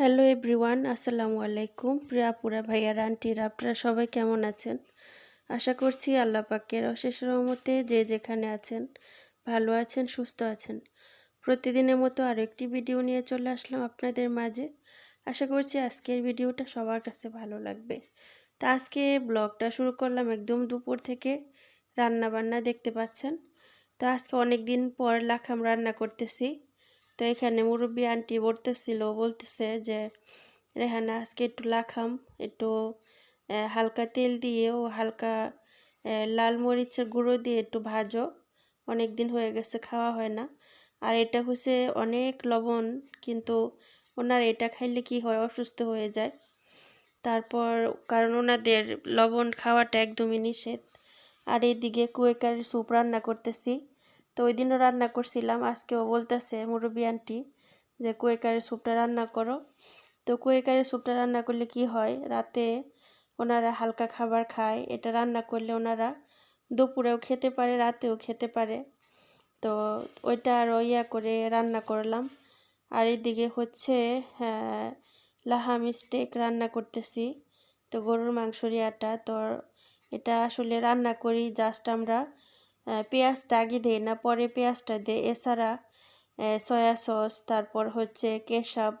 Hello everyone আসসালামু আলাইকুম প্রিয়া আপুরা ভাইয়ারা আন্টিরা আপনারা সবাই কেমন আছেন? আশা করছি আল্লাহ পাকের অশেষ রহমতে যে যেখানে আছেন, ভালো আছেন, সুস্থ আছেন। প্রতিদিনের মতো আরও একটি ভিডিও নিয়ে চলে আসলাম আপনাদের মাঝে। আশা করছি আজকের ভিডিওটা সবার কাছে ভালো লাগবে। তা আজকে ব্লগটা শুরু করলাম একদম দুপুর থেকে। রান্না বান্না দেখতে পাচ্ছেন। তো আজকে অনেক দিন পর লাখাম রান্না করতেছি। তো এখানে মুরব্বী আন্টি বলতেছিল, বলতেছে যে, রেহানা, আজকে একটু লাখাম একটু হালকা তেল দিয়ে ও হালকা লাল মরিচের গুঁড়ো দিয়ে একটু ভাজো। অনেক দিন হয়ে গেছে, খাওয়া হয় না। আর এটা হচ্ছে অনেক লবণ, কিন্তু ওনার এটা খাইলে কি হয়, অসুস্থ হয়ে যায়। তারপর, কারণ ওনাদের লবণ খাওয়াটা একদমই নিষেধ। আর এইদিকে কুয়েকার স্যুপ রান্না করতেছি। তো ওই দিনও রান্না করছিলাম। আজকেও বলতেছে মুরব্বী আন্টি যে কুয়েকারের স্যুপটা রান্না করো। তো কুয়েকারের স্যুপটা রান্না করলে কি হয়? রাতে ওনারা হালকা খাবার খায়। এটা রান্না করলে ওনারা দুপুরেও খেতে পারে রাতেও খেতে পারে। তো ওইটা আরও ইয়া করে রান্না করলাম। আর এদিকে হচ্ছে হ্যাঁ, লাহাম স্টেক রান্না করতেছি। তো গরুর মাংসর ইয়াটা তো এটা আসলে রান্না করি জাস্ট আমরা পেঁয়াজটা আগে দিই না, পরে পেঁয়াজটা দিই। এছাড়া সয়া সস, তারপর হচ্ছে কেশাব,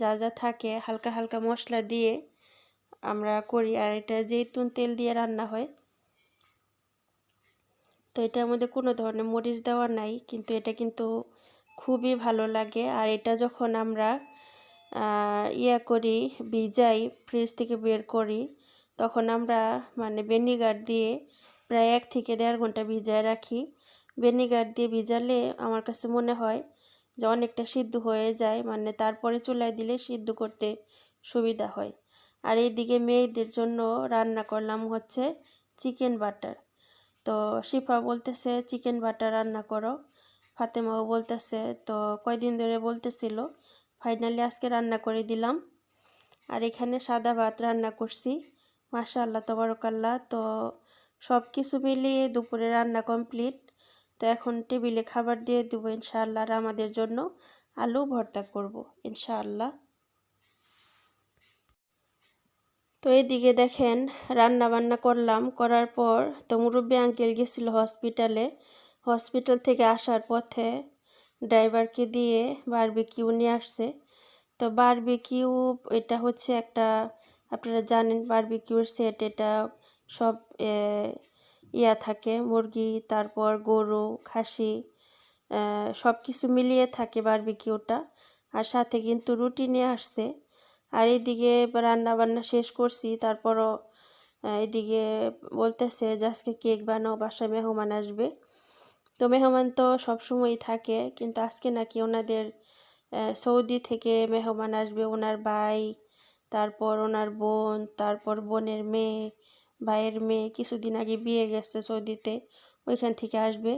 যা যা থাকে, হালকা হালকা মশলা দিয়ে আমরা করি। আর এটা জৈতুন তেল দিয়ে রান্না হয়। তো এটার মধ্যে কোনো ধরনের মরিচ দেওয়া নাই, কিন্তু এটা কিন্তু খুবই ভালো লাগে। আর এটা যখন আমরা ইয়া করি, ভিজাই, ফ্রিজ থেকে বের করি, তখন আমরা মানে ভিনিগার দিয়ে প্রায় এক থেকে দেড় ঘণ্টা ভিজায় রাখি। ভিনিগার দিয়ে ভিজালে আমার কাছে মনে হয় যে অনেকটা সিদ্ধ হয়ে যায় মানে তারপরে চুলায় দিলে সিদ্ধ করতে সুবিধা হয়। আর এইদিকে মেয়েদের জন্য রান্না করলাম হচ্ছে চিকেন বাটার। তো শিফা বলতেছে, চিকেন বাটার রান্না করো। ফাতেমাও বলতেছে, তো কয়দিন ধরে বলতেছিল, ফাইনালি আজকে রান্না করে দিলাম। আর এখানে সাদা ভাত রান্না করছি। মাশা আল্লাহ তবরকাল্লা তো সব কিছু মিলিয়ে দুপুরে রান্না কমপ্লিট তো এখন টেবিলে খাবার দিয়ে দেবো ইনশাআল্লাহ আর আমাদের জন্য আলু ভর্তা করব ইনশাআল্লাহ। তো এইদিকে দেখেন রান্না বান্না করলাম, করার পর তো মুরব্বী আঙ্কেল গেছিল হসপিটালে হসপিটাল থেকে আসার পথে ড্রাইভারকে দিয়ে বারবিকিউ নিয়ে আসছে। তো বারবিকিউ এটা হচ্ছে একটা, আপনারা জানেন বারবিকিউর সেট এটা সব ইয়া থাকে, মুরগি, তারপর গরু, খাসি সব কিছু মিলিয়ে থাকে বারবিকিউটা। আর সাথে কিন্তু রুটি নিয়ে আসছে। আর এদিকে রান্না বান্না শেষ করছি, তারপরও এদিকে বলতেছে যে আজকে কেক বানাও, বাসায় মেহমান আসবে। তো মেহমান তো সবসময়ই থাকে, কিন্তু আজকে নাকি ওনাদের সৌদি থেকে মেহমান আসবে। ওনার ভাই, তারপর ওনার বোন, তারপর বোনের মেয়ে ভাইয়ের মেয়ে কিছুদিন আগে বিয়ে গেছে সৌদিতে, ওইখান থেকে আসবে।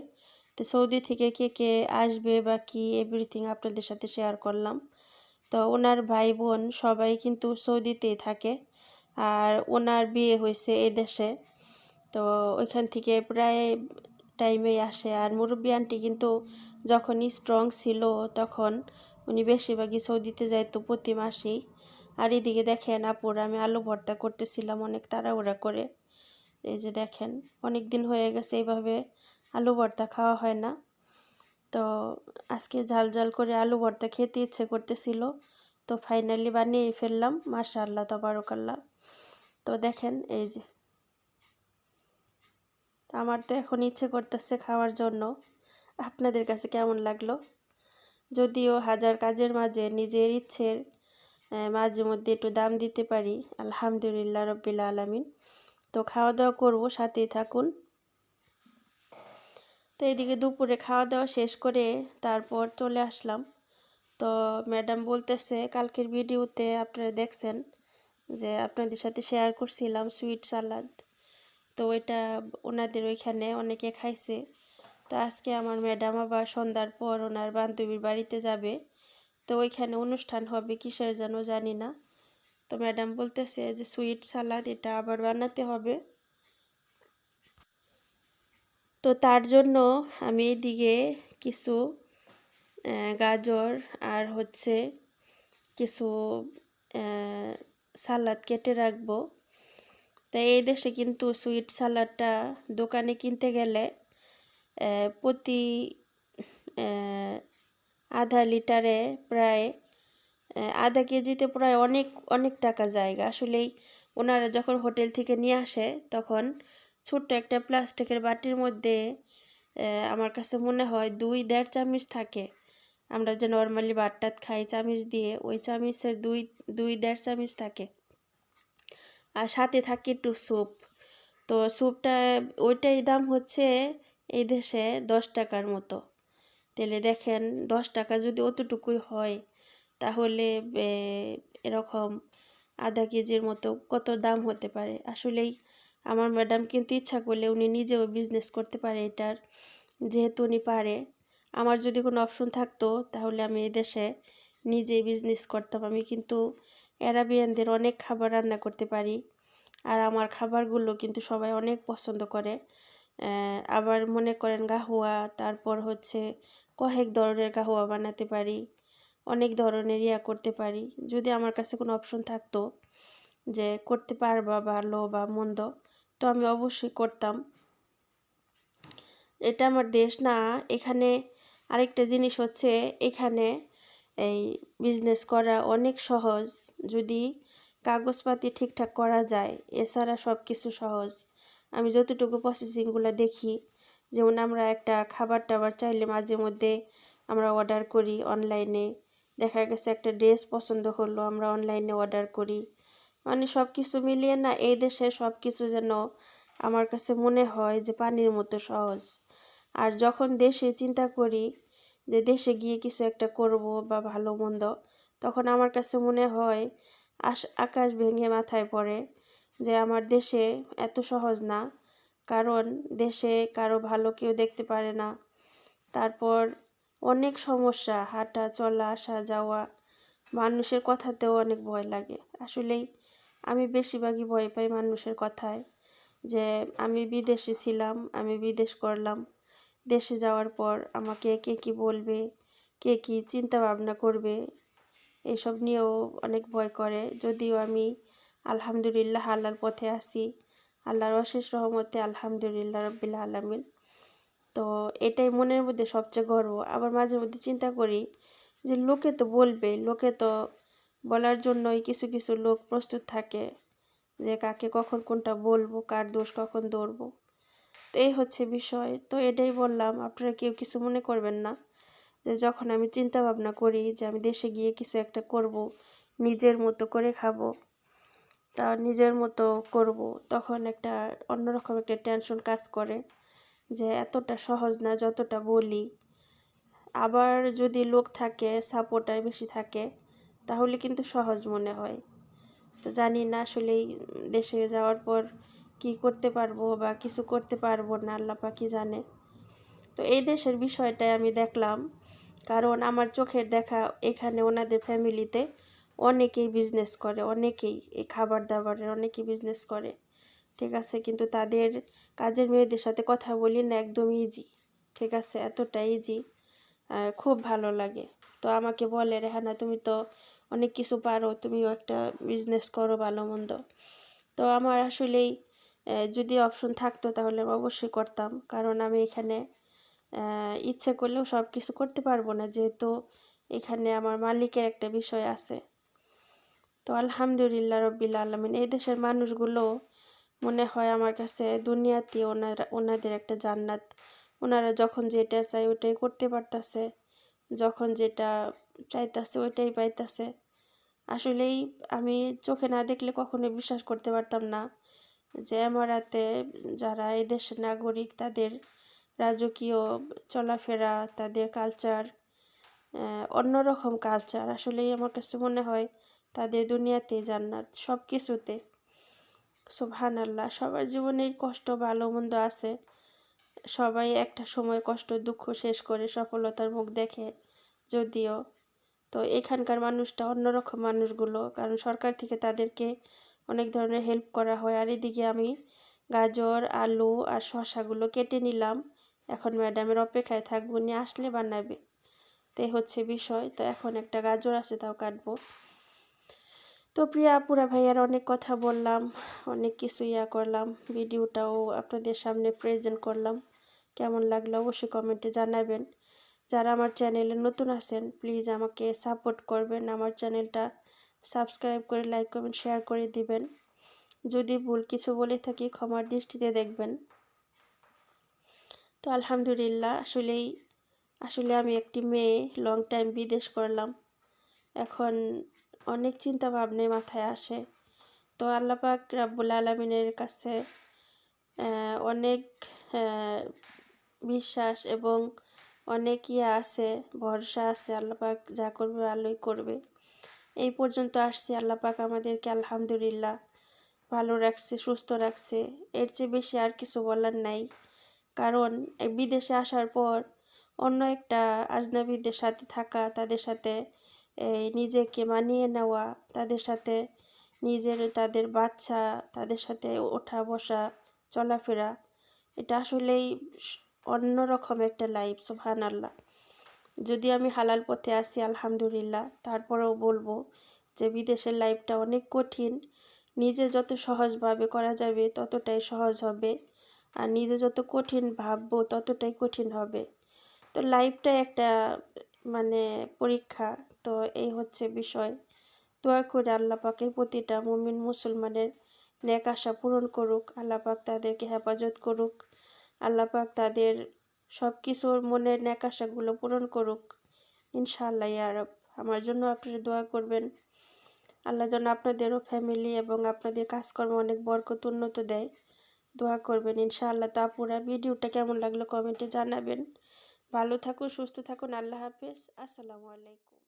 তো সৌদি থেকে কে কে আসবে বা কি এভরিথিং আপনাদের সাথে শেয়ার করলাম। তো ওনার ভাই বোন সবাই কিন্তু সৌদিতেই থাকে আর ওনার বিয়ে হয়েছে এই দেশে। তো ওইখান থেকে প্রায় টাইমেই আসে আর মুরব্বী আন্টি কিন্তু যখনই স্ট্রং ছিল তখন উনি বেশিরভাগই সৌদিতে যাইতো প্রতি মাসেই। আর এদিকে দেখেন আপুর, আমি আলু ভর্তা করতেছিলাম অনেক তাড়াহুড়া করে। এই যে দেখেন অনেক দিন হয়ে গেছে, এইভাবে আলু ভর্তা খাওয়া হয় না। তো আজকে ঝাল ঝাল করে আলু ভর্তা খেতে ইচ্ছে করতেছিল। তো ফাইনালি বানিয়ে ফেললাম, মাশাআল্লাহ, তবারকাল্লাহ। তো দেখেন, এই যে আমার তো এখন ইচ্ছে করতেছে খাওয়ার জন্য। আপনাদের কাছে কেমন লাগল? যদিও হাজার কাজের মাঝে নিজের ইচ্ছের মাঝে মধ্যে একটু দাম দিতে পারি। আলহামদুলিল্লাহ রব্বিল আলমিন। তো খাওয়া দাওয়া করব, সাথেই থাকুন। তো এইদিকে দুপুরে খাওয়া দাওয়া শেষ করে তারপর চলে আসলাম। তো ম্যাডাম বলতেছে, কালকের ভিডিওতে আপনারা দেখছেন যে আপনাদের সাথে শেয়ার করছিলাম সুইট সালাদ। তো ওইটা ওনাদের ওইখানে অনেকে খাইছে। তো আজকে আমার ম্যাডাম আবার সন্ধ্যার পর ওনার বান্ধবীর বাড়িতে যাবে। তো ওইখানে অনুষ্ঠান হবে, কিসের যেন জানি না। তো ম্যাডাম বলতেছে যে সুইট সালাদ এটা আবার বানাতে হবে। তো তার জন্য আমি এদিকে কিছু গাজর আর হচ্ছে কিছু সালাদ কেটে রাখব। তাই এই দেশে কিন্তু সুইট সালাডটা দোকানে কিনতে গেলে প্রতি আধা লিটারে প্রায় আধা কেজিতে প্রায় অনেক অনেক টাকা জায়গা। আসলেই ওনারা যখন হোটেল থেকে নিয়ে আসে, তখন ছোট্ট একটা প্লাস্টিকের বাটির মধ্যে আমার কাছে মনে হয় দুই দেড় চামচ থাকে। আমরা যে নর্মালি বাটটাত খাই চামচ দিয়ে, ওই চামচের দুই দুই দেড় চামচ থাকে। আর সাথে থাকে একটু স্যুপ। তো স্যুপটা ওইটাই দাম হচ্ছে এই দেশে দশ টাকার মতো। তাহলে দেখেন দশ টাকা যদি অতটুকুই হয়, তাহলে এরকম আধা কেজির মতো কত দাম হতে পারে? আসলেই আমার ম্যাডাম কিন্তু ইচ্ছা করলে উনি নিজেও বিজনেস করতে পারে এটার, যেহেতু উনি পারে। আমার যদি কোনো অপশন থাকতো, তাহলে আমি দেশে নিজেই বিজনেস করতাম। আমি কিন্তু অ্যারাবিয়ানদের অনেক খাবার রান্না করতে পারি আর আমার খাবারগুলো কিন্তু সবাই অনেক পছন্দ করে। আবার মনে করেন গাহুয়া, তারপর হচ্ছে কয়েক ধরনের গাহুয়া বানাতে পারি, অনেক ধরনের ইয়া করতে পারি। যদি আমার কাছে কোনো অপশন থাকতো যে করতে পারবা ভালো বা মন্দ, তো আমি অবশ্যই করতাম। এটা আমার দেশ না, এখানে আরেকটা জিনিস হচ্ছে এখানে এই বিজনেস করা অনেক সহজ। যদি কাগজপাতি ঠিকঠাক করা যায়, এছাড়া সব কিছু সহজ। আমি যতটুকু প্রসেসিংগুলো দেখি যেমন আমরা একটা খাবার টাবার চাইলে মাঝে মধ্যে আমরা অর্ডার করি অনলাইনে। দেখা গেছে একটা ড্রেস পছন্দ হলো, আমরা অনলাইনে অর্ডার করি। মানে সব কিছু মিলিয়ে না এই দেশে সব কিছু যেন আমার কাছে মনে হয় যে পানির মতো সহজ। আর যখন দেশে চিন্তা করি যে দেশে গিয়ে কিছু একটা করব বা ভালো মন্দ, তখন আমার কাছে মনে হয় আশ, আকাশ ভেঙে মাথায় পড়ে যে আমার দেশে এত সহজ না। কারণ দেশে কারও ভালো কেউ দেখতে পারে না। তারপর অনেক সমস্যা, হাঁটা, চলা, আসা, যাওয়া, মানুষের কথাতেও অনেক ভয় লাগে। আসলেই আমি বেশিরভাগই ভয় পাই মানুষের কথায় যে, আমি বিদেশে ছিলাম, আমি বিদেশ করলাম। দেশে যাওয়ার পর আমাকে কে কী বলবে, কে কী চিন্তা ভাবনা করবে, এসব নিয়েও অনেক ভয় করে। যদিও আমি আলহামদুলিল্লাহ আল্লাহর পথে আসি আল্লাহর অশেষ রহমতে আলহামদুলিল্লাহ রব্বিল আলমিন। তো এটাই মনের মধ্যে সবচেয়ে গর্ব। আবার মাঝে মধ্যে চিন্তা করি যে লোকে তো বলবে, লোকে তো বলার জন্যই কিছু কিছু লোক প্রস্তুত থাকে যে কাকে কখন কোনটা বলব, কার দোষ কখন ধরবো। তো এই হচ্ছে বিষয়। তো এটাই বললাম, আপনারা কেউ কিছু মনে করবেন না যে যখন আমি চিন্তা ভাবনা করি যে আমি দেশে গিয়ে কিছু একটা করব, নিজের মতো করে খাব তা নিজের মতো করব। তখন একটা অন্যরকম একটা টেনশন কাজ করে যে এতটা সহজ না যতটা বলি। আবার যদি লোক থাকে সাপোর্টার বেশি থাকে, তাহলে কিন্তু সহজ মনে হয়। তো জানি না আসলেই দেশে যাওয়ার পর কি করতে পারব বা কিছু করতে পারব না, আল্লাহ পাখি জানে। তো এই দেশের বিষয়টাই আমি দেখলাম। কারণ আমার চোখের দেখা এখানে ওনাদের ফ্যামিলিতে অনেকেই বিজনেস করে, অনেকেই এই খাবার দাবারের অনেকেই বিজনেস করে, ঠিক আছে? কিন্তু তাদের কাজের মেয়েদের সাথে কথা বলি না, একদম ইজি ঠিক আছে? এতটা ইজি খুব ভালো লাগে। তো আমাকে বলে, রেহানা, তুমি তো অনেক কিছু পারো, তুমিও একটা বিজনেস করো ভালো মন্দ। তো আমার আসলেই যদি অপশন থাকতো তাহলে আমি অবশ্যই করতাম। কারণ আমি এখানে ইচ্ছে করলেও সব কিছু করতে পারব না, যেহেতু এখানে আমার মালিকের একটা বিষয় আছে। তো আলহামদুলিল্লাহ রব্বিল আলমিন। এই দেশের মানুষগুলো মনে হয় আমার কাছে দুনিয়াতে ওনারা, ওনাদের একটা জান্নাত। ওনারা যখন যেটা চায় ওইটাই করতে পারতাছে, যখন যেটা চাইতাছে ওইটাই পাইতাছে। আসলেই আমি চোখে না দেখলে কখনোই বিশ্বাস করতে পারতাম না যে এমারাতে যারা এই দেশের নাগরিক, তাদের রাজকীয় চলাফেরা, তাদের কালচার অন্যরকম কালচার আসলেই আমার কাছে মনে হয় তাদের দুনিয়াতে জান্নাত সব কিছুতে সুবহান আল্লাহ সবার জীবনে কষ্ট, ভালো, মন্দ আছে। সবাই একটা সময় কষ্ট, দুঃখ শেষ করে সফলতার মুখ দেখে যদিও। তো এখানকার মানুষটা অন্যরকম মানুষগুলো, কারণ সরকার থেকে তাদেরকে অনেক ধরনের হেল্প করা হয়। আর এদিকে আমি গাজর, আলু আর শশাগুলো কেটে নিলাম। এখন ম্যাডামের অপেক্ষায় থাকব, নিয়ে আসলে বানাবে। তো হচ্ছে বিষয়। তো এখন একটা গাজর আছে, তাও কাটবো। তো প্রিয়া আপুরা ভাইয়ার অনেক কথা বললাম, অনেক কিছু ইয়া করলাম, ভিডিওটাও আপনাদের সামনে প্রেজেন্ট করলাম। কেমন লাগল অবশ্যই কমেন্টে জানাবেন। যারা আমার চ্যানেলে নতুন আছেন প্লিজ আমাকে সাপোর্ট করবেন। আমার চ্যানেলটা সাবস্ক্রাইব করে লাইক কমেন্ট শেয়ার করে দিবেন। যদি ভুল কিছু বলে থাকি, ক্ষমার দৃষ্টিতে দেখবেন। তো আলহামদুলিল্লাহ, আসলেই, আসলে আমি একটি মেয়ে লং টাইম বিদেশ করলাম। এখন অনেক চিন্তা ভাবনা মাথায় আসে। তো আল্লাপাক রাব্বুল আলমিনের কাছে অনেক বিশ্বাস এবং অনেক ইয়ে আছে, ভরসা আছে আল্লাপাক যা করবে ভালোই করবে। এই পর্যন্ত আসছি। আল্লাপাক আমাদেরকে আলহামদুলিল্লাহ ভালো রাখছে, সুস্থ রাখছে। এর চেয়ে বেশি আর কিছু বলার নাই। কারণ বিদেশে আসার পর অন্য একটা আজনাবিদের সাথে থাকা, তাদের সাথে নিজেকে মানিয়ে নেওয়া, তাদের সাথে নিজের, তাদের বাচ্চা, তাদের সাথে ওঠা, বসা, চলাফেরা, এটা আসলেই অন্যরকম একটা লাইফ সোহান আল্লাহ যদি আমি হালাল পথে আসি, আলহামদুলিল্লাহ, তারপরেও বলব যে বিদেশের লাইফটা অনেক কঠিন। নিজে যত সহজভাবে করা যাবে, ততটাই সহজ হবে। আর নিজে যত কঠিন ভাববো, ততটাই কঠিন হবে। তো লাইফটা একটা মানে পরীক্ষা। তো এই হচ্ছে বিষয়। দোয়া করে আল্লাহ পাকের প্রতিটা মুমিন মুসলমানের ন্যাক আশা পূরণ করুক, আল্লাহ পাক তাদেরকে হেফাজত করুক, আল্লাহ পাক তাদের সব কিছুর মনের ন্যাক আশাগুলো পূরণ করুক। ইনশাআল্লাহ ইয়ারব আমার জন্য আপনারা দোয়া করবেন। আল্লাহ যেন আপনাদেরও ফ্যামিলি এবং আপনাদের কাজকর্ম অনেক বরকত উন্নত দেয়। দোয়া করবেন ইনশাআল্লাহ। তা পুরা ভিডিওটা কেমন লাগল কমেন্টে জানাবেন। ভালো থাকুন, সুস্থ থাকুন। আল্লাহ হাফেজ। আসসালামু আলাইকুম।